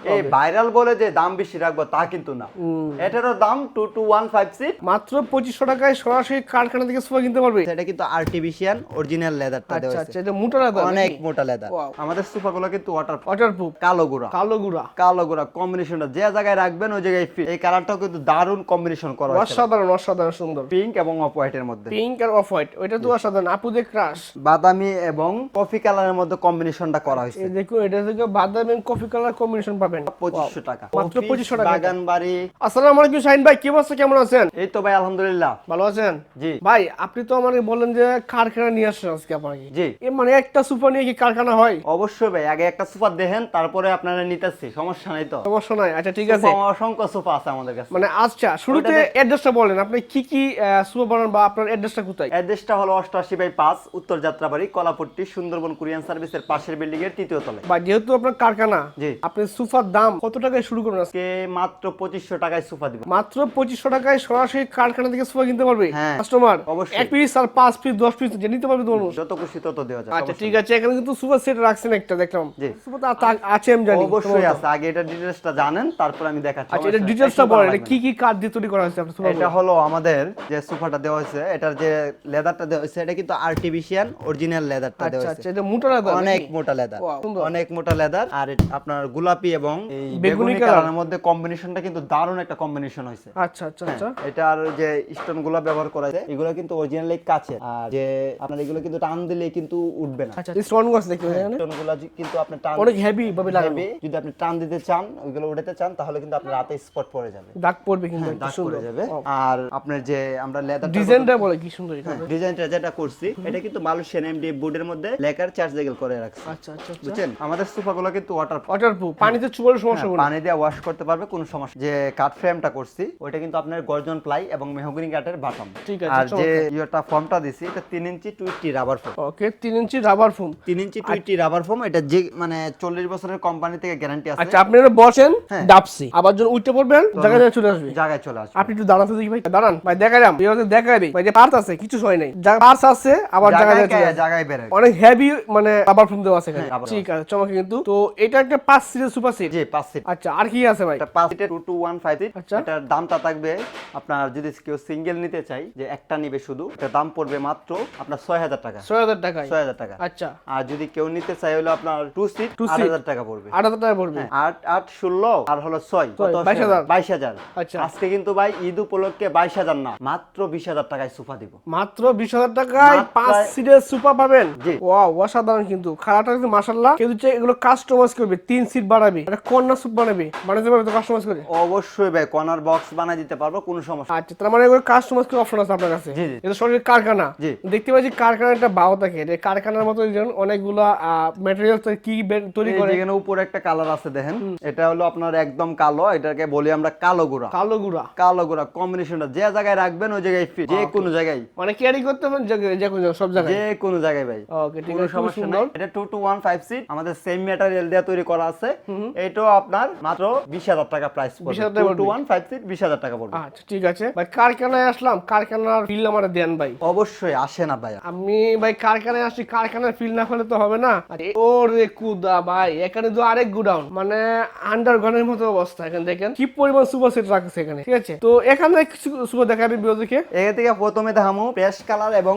এই ভাইরাল বলে যে দাম বেশি রাখব তা কিন্তু না। এটারও দাম two two one five seat মাত্র পঁচিশশো টাকায় সরাসরি কারখানা থেকে সোফা কিনতে পারবে। এটা কিন্তু আর্টিফিশিয়াল অরিজিনাল লেদারটা দেওয়া আচ্ছা হয়েছে। আচ্ছা এটা মোটা রাখা অনেক মোটা লেদার. আমাদের সোফাগুলো কিন্তু ওয়াটার ওয়াটারপ্রুফ কালো গুড়া। কালো গুড়া। কালো গুড়া কম্বিনেশনটা যে জায়গায় রাখবেন ওই জায়গায় fit। এই কালারটাও কিন্তু দারুণ কম্বিনেশন করা হয়েছে। অসাধারণ অসাধারণ সুন্দর। পিঙ্ক এবং অফ হোয়াইটের মধ্যে। পিঙ্ক আর অফ হোয়াইট ওইটা তো অসাধারণ। আপুদের ক্রাশ বাদামি এবং কফি কালারের মধ্যে কম্বিনেশনটা করা হয়েছে। দেখুন এটা থেকে বাদাম এবং কফি কালার কম্বিনেশন পাবেন। পঁচিশশো টাকা। মাত্র 2500 টাকা। বাগান বাড়ি আসসালামু আলাইকুম শাহিন ভাই কি অবস্থা? কেমন আছেন? এই তো ভাই আলহামদুলিল্লাহ। ভালো আছেন? জি। ভাই আপনি তো আমাকে বললেন যে কারখানা নিয়ে আসছেন আজকে আপনাকে। জি। এ মানে একটা সুপার নিয়ে কি কারখানা হয়? অবশ্যই ভাই আগে একটা সোফা দেখেন তারপরে আপনারা নিতেছি সমস্যা নাই তো। সমস্যা নাই। আচ্ছা ঠিক আছে। অসংখ্য সোফা আছে আমাদের কাছে। মানে আচ্ছা শুরুতে অ্যাড্রেসটা বলেন আপনি কি কি সুপার বানান বা আপনার অ্যাড্রেসটা কোথায়? অ্যাড্রেসটা হলো অষ্টআশি বাই পাঁচ উত্তর যাত্রাবাড়ি কলাপট্টি সুন্দরবন কুরিয়ান সার্ভিসের পাশের বিল্ডিং এর তৃতীয় তলায়। বা যেহেতু আপনার কারখানা জি। আপনি সোফার দাম কত টাকায় শুরু করুন আজকে? মাত্র পঁচিশশো টাকায় সোফা দিব। মাত্র পঁচিশশো টাকায় সরাসরি কারখানা থেকে সোফা কিনতে পারবে? হ্যাঁ, কাস্টমার অবশ্যই। এক পিস আর পাঁচ পিস দশ পিস যে নিতে পারবে তো মানুষ যত খুশি তত দেওয়া যায় আচ্ছা ঠিক আছে এখানে কিন্তু সুপার সেট রাখছেন একটা দেখলাম। আছে আমি জানি অবশ্যই আছে আগে এটা ডিটেলসটা জানেন তারপর আমি দেখাচ্ছি আচ্ছা এটা ডিটেলসটা বলেন এটা কি কি কাঠ দিয়ে তৈরি করা হয়েছে আপনার সোফা এটা হলো আমাদের যে সোফাটা দেওয়া হয়েছে এটার যে লেদারটা দেওয়া হয়েছে এটা কিন্তু আর্টিফিশিয়াল অরিজিনাল লেদারটা দেওয়া আচ্ছা হয়েছে। আচ্ছা এটা মোটা রাখা অনেক মোটা লেদার অনেক মোটা লেদার আর আপনার গোলাপি এবং এই বেগুনি কালারের মধ্যে কম্বিনেশনটা কিন্তু দারুণ একটা কম্বিনেশন হয়েছে। আচ্ছা আচ্ছা আচ্ছা। এটার যে স্টোনগুলো ব্যবহার করা যায় এগুলো কিন্তু অরিজিনালি কাছে। আর যে আপনার এগুলো কিন্তু টান দিলে কিন্তু উঠবে না। আচ্ছা স্টোন গাছ দেখি এখানে স্টোনগুলো কিন্তু আপনি টান অনেক হেভি ভাবে লাগানো। দিবে যদি আপনি টান দিতে চান ওইগুলো উঠাতে চান তাহলে কিন্তু আপনার রাতে স্পট পড়ে যাবে। দাগ পড়বে কিন্তু একটা দাগ সুন্দর। পড়ে যাবে আর আপনার যে আমরা লেদার ডিজাইনটা বলে কি সুন্দর এখানে। ডিজাইনটা যেটা করছি এটা কিন্তু মালয়েশিয়ান এমডি বোর্ডের মধ্যে লেকার চার্জেবল করে রাখছে। আচ্ছা আচ্ছা আচ্ছা। বুঝছেন? আমাদের সোফাগুলো কিন্তু ওয়াটার ওয়াটারপ্রুফ পানিতে চুবালে সমস্যা হবে পানি দিয়ে ওয়াশ করতে পারবে কোনো সমস্যা যে কাঠ ফ্রেমটা করছি ওইটা কিন্তু আপনার গর্জন প্লাই এবং মেহগনি কাঠের বাটাম ঠিক আছে, আর যে। ইয়েটা ফর্মটা দিছি এটা তিন ইঞ্চি টুইটি রাবার ফোম ওকে তিন ইঞ্চি রাবার ফোম তিন ইঞ্চি টুইটি রাবার ফোম এটা যে মানে চল্লিশ বছরের কোম্পানি থেকে গ্যারান্টি আছে। আচ্ছা আপনি এটা বসেন হ্যাঁ। ডাবসি। আবার যখন উঠতে পড়বেন জায়গায় চলে আসবে। জায়গায় চলে আসবে। আপনি একটু দাঁড়াতে দেখি ভাই দাঁড়ান। ভাই দেখা যাম দেখাই দিই। ভাই যে পার্স আছে কিছু হয় নাই। পার্স আছে আবার জায়গায় চলে জায়গায় বেরোয় অনেক হেভি মানে রাবার ফোম দেওয়া আছে এখানে। হ্যাঁ, ঠিক আছে চমকে কিন্তু তো এটা একটা পাঁচ সিটের সুপার সিট জি পাঁচ সিট আচ্ছা আর কি আছে ভাই? এটা সিটের সিট আচ্ছা। এটার দামটা থাকবে আপনার যদি কেউ সিঙ্গেল নিতে চাই যে একটা নিবে শুধু এটা দাম পড়বে মাত্র আপনার ছয় হাজার টাকা। ছয় হাজার টাকায়? টাকা। আচ্ছা। আর যদি কেউ নিতে চাই হলো আপনার টু সিট Two আট seat। হাজার টাকা পড়বে। আট হাজার টাকা পড়বে। হ্যাঁ, আর হলো আচ্ছা। আজকে কিন্তু ভাই ঈদ উপলক্ষে বাইশ হাজার না মাত্র বিশ হাজার টাকায় সোফা দিব। মাত্র বিশ হাজার টাকায় মাত্র- পাঁচ সিটের সুপার পাবেন? জি। ওয়াও অসাধারণ কিন্তু। খারাপটা কিন্তু চাই এগুলো কাস্টমাইজ করবে তিন সিট বাড়াবে। একটা কর্নার বানাবে? বানাতে পারবে তো কাস্টমাইজ করে? অবশ্যই ভাই কর্নার বক্স বানাই দিতে পারব কোনো সমস্যা আচ্ছা তার মানে এগুলো কাস্টমাইজ করে অপশন আছে আপনার কাছে। এটা সরাসরি কারখানা। দেখতে পাচ্ছি কারখানা একটা বাও থাকে কারখানার মতো যেমন অনেকগুলো ম্যাটেরিয়াল কি তৈরি করে। যেখানে উপরে একটা কালার আছে দেখেন এটা হলো আপনার একদম কালো এটাকে বলি আমরা কালো গুড়া। কালো গুড়া। কালো গুড়া কম্বিনেশনটা যে জায়গায় রাখবেন ওই জায়গায় fit। যে কোনো জায়গায়। মানে ক্যারি করতে পারেন যে কোনো জায়গায়, সব জায়গায়? যে কোনো জায়গায় ভাই। ওকে ঠিক আছে সমস্যা নাই। এটা two two one five seat আমাদের সেম ম্যাটেরিয়াল দিয়ে তৈরি করা আছে। এটাও আপনার মাত্র বিশ হাজার টাকা প্রাইস 20,000 পড়বে টাকা টু টু পড়বে। ওয়ান ফাইভ সিট বিশ হাজার টাকা পড়বে। আচ্ছা ঠিক আছে। ভাই কারখানায় আসলাম কারখানার বিল আমার দেন ভাই। অবশ্যই আসে না ভাই। আমি ভাই কারখানায় আসছি কারখানার ফিল না করলে তো হবে না। ওরে কুদা ভাই এখানে তো আরেক গুডাউন। মানে আন্ডারগ্রাউন্ডের মতো অবস্থা এখানে দেখেন। কি পরিমাণ সুপার সেট রাখছে এখানে ঠিক আছে? তো এখানে কিছু সুপার দেখাবে বিরোধীকে এখান থেকে প্রথমে দেখামু পেশ কালার এবং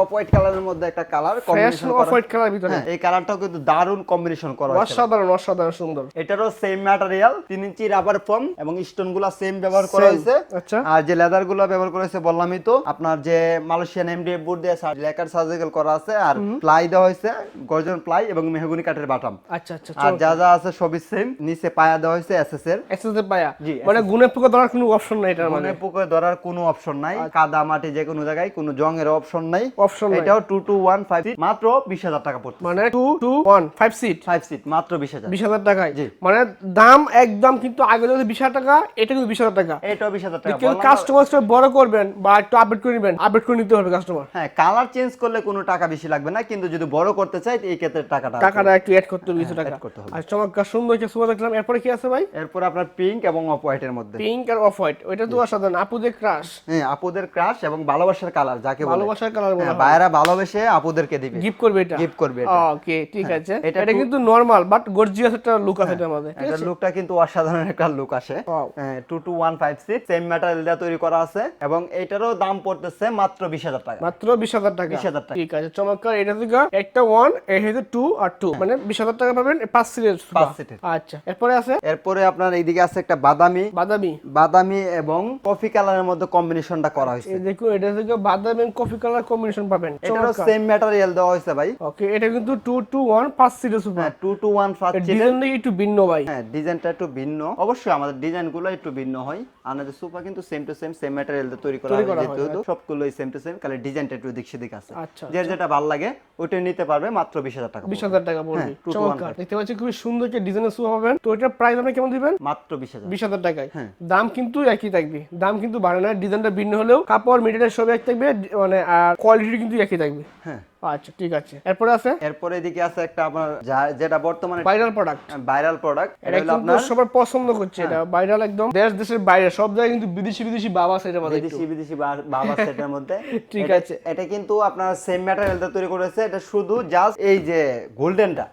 অফ হোয়াইট কালারের মধ্যে একটা colour combination of white colour ভিতরে। এই কালারটাও কিন্তু দারুণ কম্বিনেশন করা অসাধারণ অসাধারণ সুন্দর। এটারও সেম ম্যাটেরিয়াল তিন ইঞ্চি রাবার ফর্ম এবং স্টোনগুলা সেম ব্যবহার করা হয়েছে। আচ্ছা। আর যে লেদারগুলো ব্যবহার করা হয়েছে বললামই তো আপনার যে মালয়েশিয়ান এমডিএফ বোর্ড দিয়ে লেকার সার্জিক্যাল করা আছে আর প্লাই দেওয়া হয়েছে গর্জন প্লাই এবং মেহগুনি কাঠের বাটাম। আচ্ছা আচ্ছা আর যা যা আছে সবই সেম নিচে পায়া দেওয়া হয়েছে এসএস এর এক্সেসে পায়া? জি, মানে গুণে পোকা ধরার কোনো অপশন নাই এটার মানে? পুকুরে ধরার কোনো অপশন নাই কাদা মাটি যে কোনো জায়গায় কোনো জং এর অপশন নাই। অপশন এটাও টু টু ওয়ান ফাইভ মাত্র বিশ হাজার টাকা পড়ছে মানে two two one five seat five seat মাত্র বিশ হাজার। বিশ হাজার টাকায়? জি। মানে দাম একদম কিন্তু আগে যদি বিশ হাজার টাকা এটা কিন্তু বিশ হাজার টাকা। এটাও বিশ হাজার টাকা। কেউ বললাম কাস্টমার বড় করবেন বা একটু আপডেট করে নেবেন আপডেট করে নিতে হবে কাস্টমার হ্যাঁ কালার চেঞ্জ করলে কোনো টাকা বেশি লাগবে না কিন্তু যদি বড় করতে চাই এই ক্ষেত্রে টাকাটা টাকাটা একটু অ্যাড করতে হবে কিছু টাকা। করতে হবে। আর চমৎকার সুন্দর সুন্দর দেখলাম। এরপরে কি আছে ভাই? এরপর আপনার পিঙ্ক এবং অফ হোয়াইটের মধ্যে। পিঙ্ক আর অফ হোয়াইট ওইটা তো অসাধারণ আপুদের ক্রাশ হ্যাঁ আপুদের ক্রাশ এবং ভালোবাসার কালার যাকে বলে। ভালোবাসার কালার হ্যাঁ ভাইয়েরা ভালোবেসে আপুদেরকে দিবে। গিফট করবে এটা? গিফট করবে এটা। ওকে ঠিক আছে। এটা এটা কিন্তু নরমাল বাট গর্জিয়াস একটা লুক আছে এটার মধ্যে আছে। লুকটা কিন্তু অসাধারণ একটা লুক আসে। Wow. Two two one five six same material দিয়ে তৈরি করা আছে এবং এটারও দাম পড়তেছে মাত্র বিশ হাজার টাকা। মাত্র বিশ হাজার টাকা। 20,000 টাকা। ঠিক আছে চমৎকার। এটা থেকে একটা ওয়ান এই হচ্ছে টু আর টু মানে বিশ হাজার টাকা পাবেন পাঁচ সিটের পাঁচ সিটের। আচ্ছা এরপরে আছে? এরপরে আপনার এইদিকে আছে একটা বাদামি। বাদামি। বাদামি এবং কফি কালারের মধ্যে কম্বিনেশনটা করা হয়েছে। দেখুন এটা থেকে বাদামি কফি কালার কম্বিনেশন পাবেন। এটারও সেম ম্যাটেরিয়াল দেওয়া হয়েছে ভাই। ওকে এটা কিন্তু টু টু ওয়ান পাঁচ সিটের সোফা হ্যাঁ টু টু ওয়ান ফাইভ ডিজাইনটা একটু ভিন্ন ভাই। হ্যাঁ ডিজাইনটা একটু ভিন্ন। অবশ্যই আমাদের ডিজাইনগুলো একটু ভিন্ন হয়। আমাদের সুপা কিন্তু same to same same material দিয়ে তৈরি করা হয় করা হয়, যেহেতু সবগুলোই সেম টু সেম খালি ডিজাইনটা একটু দিক সেদিক আছে। আচ্ছা, যে যেটা ভালো লাগে ওইটা নিতে পারবে মাত্র বিশ হাজার টাকা বিশ পড়বে। হাজার টাকা পড়বে। হ্যাঁ, চমৎকার। দেখতে পাচ্ছি খুবই সুন্দর একটা ডিজাইনের সোফা পাবেন। তো এটার প্রাইস আপনি কেমন দিবেন? মাত্র বিশ হাজার। বিশ হাজার টাকায়। হ্যাঁ। দাম কিন্তু একই থাকবে। দাম কিন্তু বাড়ে না। ডিজাইনটা ভিন্ন হলেও কাপড় মেটেরিয়াল সব এক থাকবে। মানে আর কোয়ালিটি কিন্তু একই থাকবে। হ্যাঁ। আচ্ছা ঠিক আছে। এরপরে আছে? এরপরে এদিকে আছে একটা আপনার যেটা বর্তমানে ভাইরাল প্রোডাক্ট ভাইরাল প্রোডাক্ট এটা কিন্তু আপনার সবাই পছন্দ করছে এটা। ভাইরাল একদম। দেশ দেশের বাইরে সব জায়গায় কিন্তু বিদেশি বিদেশি বাবা মধ্যে বিদেশি বিদেশি বাবা সেটের মধ্যে। ঠিক আছে। এটা কিন্তু আপনার সেম ম্যাটেরিয়াল তৈরি করেছে। এটা শুধু জাস্ট এই যে গোল্ডেনটা।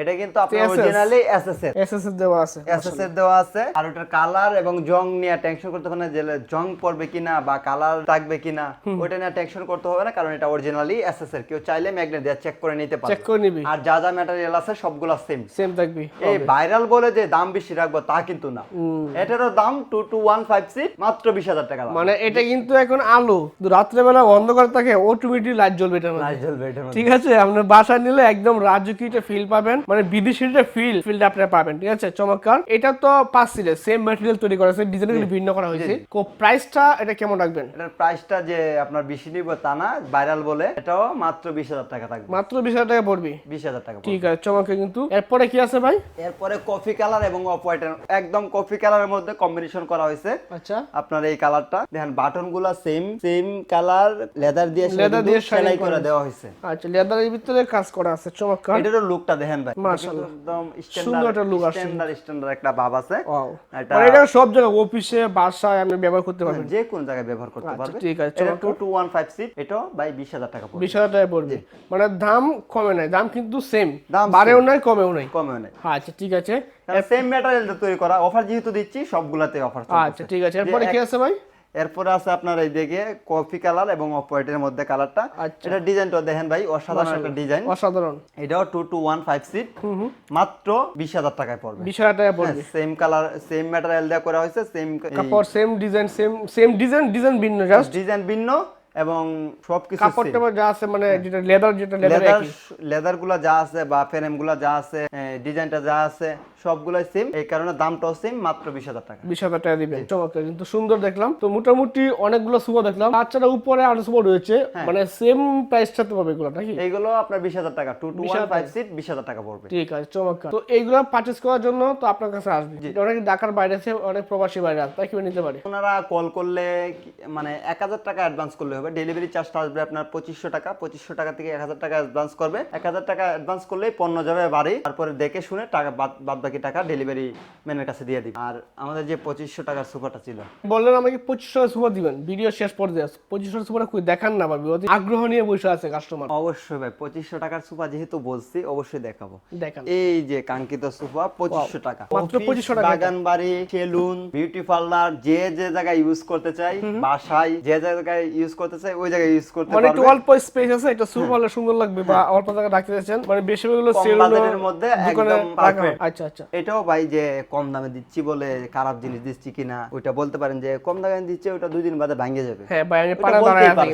এটা কিন্তু আপনার অরিজিনালি এসএস এর এসএসএস দেওয়া আছে। এসএস এর দেওয়া আছে। আর ওটার কালার এবং জং নিয়ে টেনশন করতে হবে না যে জং পড়বে কিনা বা কালার থাকবে কিনা ওটা নিয়ে টেনশন করতে হবে না কারণ এটা অরিজিনালি এসএস এর। কেউ চাইলে ম্যাগনেট দিয়ে চেক করে নিতে পারবে। চেক করে নিবি। আর যা যা ম্যাটেরিয়াল আছে সবগুলো সেম সেম থাকবি এই ভাইরাল বলে যে দাম বেশি রাখব তা কিন্তু না। এটারও দাম two two one five six মাত্র বিশ হাজার টাকা মানে এটা কিন্তু এখন আলো। রাত্রেবেলা অন্ধকার থাকে অটোমেটিক লাইট জ্বলবে মধ্যে। লাইট জ্বলবে মধ্যে। ঠিক আছে? আপনার বাসায় নিলে একদম রাজকীয় ফিল পাবেন। মানে বিদেশি ফিল ফিলটা আপনারা পাবেন। ঠিক আছে? চমৎকার। এটা তো পাঁচ সিটের সেম ম্যাটেরিয়াল তৈরি করা হয়েছে ডিজাইন ভিন্ন করা হয়েছে। কো প্রাইসটা এটা কেমন রাখবেন? এটার প্রাইসটা যে আপনার বেশি নিব তা না ভাইরাল বলে এটাও মাত্র বিশ হাজার টাকা থাকবে। মাত্র বিশ হাজার টাকা পড়বি? বিশ হাজার টাকা ঠিক আছে চমৎকার কিন্তু। এরপরে কি আছে ভাই? এরপরে কফি কালার এবং অফ হোয়াইটের একদম কফি কালারের মধ্যে কম্বিনেশন করা হয়েছে। আচ্ছা। আপনার এই কালারটা। দেখেন বাটনগুলা সেম সেম কালার লেদার দিয়ে Leather দিয়ে সেলাই করে দেওয়া হয়েছে। আচ্ছা লেদারের ভিতরে কাজ করা আছে চমৎকার। এটারও লুকটা দেখেন ভাই। মাশাআল্লাহ। একদম সুন্দর একটা look আসছে। স্ট্যান্ডার্ড স্ট্যান্ডার্ড একটা ভাব আছে. এটা মানে এটা সব জায়গায় অফিসে বাসায় আপনি ব্যবহার করতে পারবেন। যে কোন জায়গায় ব্যবহার করতে আচ্ছা, পারবে। ঠিক আছে, এটা চমৎকার। Two two one five seat এটাও ভাই বিশ হাজার টাকা পড়বে। বিশ হাজার টাকা পড়বে। মানে দাম কমে নাই দাম কিন্তু সেম দাম বাড়েও নাই কমেও নাই। কমেও নেই। আচ্ছা ঠিক আছে। সেম ম্যাটেরিয়াল তৈরি করা। অফার যেহেতু দিচ্ছি সবগুলাতে অফার আচ্ছা ঠিক আছে। এরপরে কি আছে ভাই? এরপরে আছে আপনার এই দিকে কফি কালার এবং অফ হোয়াইটের মধ্যে কালারটা আচ্ছা। এটা ডিজাইনটা দেখেন ভাই অসাধারণ একটা ডিজাইন অসাধারণ। এটাও two two one five seat মাত্র বিশ হাজার টাকায় পড়বে। বিশ হাজার টাকা পড়বে। সেম কালার সেম ম্যাটেরিয়াল দিয়ে করা হয়েছে সেম কাপড় same design same same design design ভিন্ন জাস্ট ডিজাইন ভিন্ন। এবং সবকিছু কাপড় টাপড় যা আছে মানে যেটা লেদার যেটা লেদার লেদার একই গুলা যা আছে বা ফ্রেমগুলা যা আছে ডিজাইনটা যা আছে সবগুলাই সেম এই কারণে দামটাও সেম মাত্র বিশ হাজার টাকা। বিশ হাজার টাকা দিবেন। চমৎকার কিন্তু সুন্দর দেখলাম। তো মোটামুটি অনেকগুলো সুপা দেখলাম। তাছাড়া উপরে আরও সুপা রয়েছে। হ্যাঁ। মানে সেম প্রাইসটা তো পাবে এগুলো নাকি? এইগুলো আপনার বিশ হাজার টাকা। Two two one five seat বিশ হাজার টাকা পড়বে। ঠিক আছে চমৎকার। তো এইগুলো পারচেস করার জন্য তো আপনার কাছে আসবে। অনেক ঢাকার বাইরে আছে অনেক প্রবাসী বাইরে আছে তাই কীভাবে নিতে পারে? ওনারা কল করলে মানে এক হাজার টাকা অ্যাডভান্স করলে হবে। ডেলিভারি চার্জটা আসবে আপনার পঁচিশশো টাকা। পঁচিশশো টাকা থেকে এক হাজার টাকা অ্যাডভান্স করবে। এক হাজার টাকা অ্যাডভান্স করলেই পণ্য যাবে বাড়ি। তারপরে দেখে শুনে টাকা বাদ বাদ বাকি টাকা ডেলিভারি ম্যানের কাছে দিয়ে দিবে। আর আমাদের যে পঁচিশশো টাকার সুপারটা ছিল। বললেন আমাকে পঁচিশশো সুপা দিবেন। ভিডিও শেষ পর্যায়ে পঁচিশশো কই? দেখান না অতি আগ্রহ নিয়ে বসে আছে কাস্টমার অবশ্যই ভাই পঁচিশশো টাকার সুপা যেহেতু বলছি অবশ্যই দেখাবো। দেখান। এই যে কাঙ্ক্ষিত সুপা পঁচিশশো টাকা। মাত্র 2500 টাকা। বাগান বাড়ি সেলুন বিউটি পার্লার যে যে জায়গায় ইউজ করতে চাই বাসায় যে জায়গায় ইউজ করতে চাই ওই জায়গায় ইউজ করতে মানে একটু অল্প স্পেস আছে একটা সুপ হলে সুন্দর লাগবে বা অল্প জায়গা রাখতে চাচ্ছেন। মানে বেশি হলো কম মধ্যে একদম perfect। আচ্ছা আচ্ছা। এটাও ভাই যে কম দামে দিচ্ছি বলে খারাপ জিনিস দিচ্ছি কিনা ওইটা বলতে পারেন যে কম দামে দিচ্ছে ওটা দুই দিন বাদে ভাঙে যাবে। হ্যাঁ ভাই আমি পাড়া দাঁড়ায় আছি।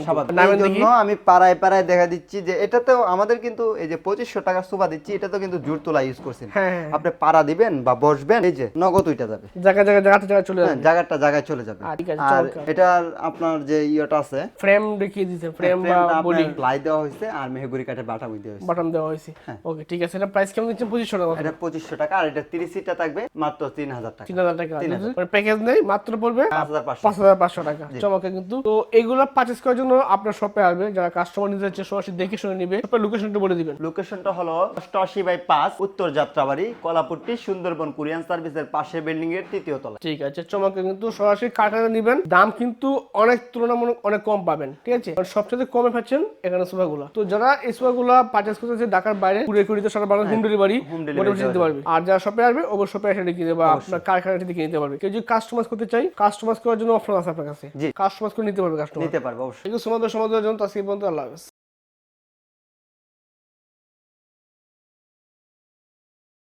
জন্য পাড়ায় পাড়ায় দেখা দিচ্ছি যে এটাতেও আমাদের কিন্তু এই যে পঁচিশশো টাকার সোফা দিচ্ছি এটা তো কিন্তু জোর তোলা ইউজ করছেন। হ্যাঁ হ্যাঁ আপনি পাড়া দিবেন বা বসবেন এই যে নগদ ওইটা যাবে। জায়গা জায়গা জায়গাতে জায়গা চলে যাবে। জায়গাটা জায়গায় চলে যাবে। আচ্ছা, আর। এটার আপনার যে ইয়েটা আছে ফ্রেম দেখিয়ে দিতে ফ্রেম বা বডি প্লাই দেওয়া হয়েছে আর মেহগুড়ি কাঠের বাটা দেওয়া হয়েছে। বাটন দেওয়া হয়েছে। হ্যাঁ। ওকে ঠিক আছে এটা প্রাইস কেমন দিচ্ছেন? পঁচিশশো টাকা। এটা পঁচিশশো টাকা আর এটা তিরিশ সিটটা থাকবে মাত্র তিন হাজার টাকা। তিন হাজার টাকা। তিন হাজার। মানে প্যাকেজ নেই মাত্র পড়বে পাঁচ হাজার পাঁচশো। পাঁচ হাজার পাঁচশো টাকা। চমকে কিন্তু। তো এগুলো পারচেস করার জন্য আপনার শপে আসবে। যারা কাস্টমার নিতে যাচ্ছে সরাসরি দেখে শুনে নিবে। শপের লোকেশনটা বলে দিবেন। লোকেশনটা হলো অষ্টআশি বাই পাঁচ উত্তর যাত্রাবাড়ি কলাপুট্টি সুন্দরবন কুরিয়ান সার্ভিসের পাশে বিল্ডিং এর তৃতীয় তলা ঠিক আছে চমকে কিন্তু। সরাসরি কারখানা নিবেন। দাম কিন্তু অনেক তুলনামূলক অনেক কম পাবেন। ঠিক আছে? সবচেয়ে কমে পাচ্ছেন এখানে সোফাগুলো। তো যারা এই সোফাগুলো পারচেস করতেছে ঢাকার বাইরে কুড়িয়ে কুড়িতে সারা বাংলা হোম ডেলিভারি দিতে পারবে। আর যারা শপে আসবে ওভার শপে এসে কিনে নিতে বা আপনার কারখানা থেকে নিতে পারবে। কেউ যদি কাস্টমাইজ করতে চাই কাস্টমাইজ করার জন্য অপশন আছে আপনার কাছে। কাস্টমাইজ করে নিতে পারবে কাস্টমার নিতে পারবে অবশ্যই। থ্যাংক ইউ সো মাচ সময় দেওয়ার জন্য তো আজকে পর্যন্ত আল্লাহ হাফেজ।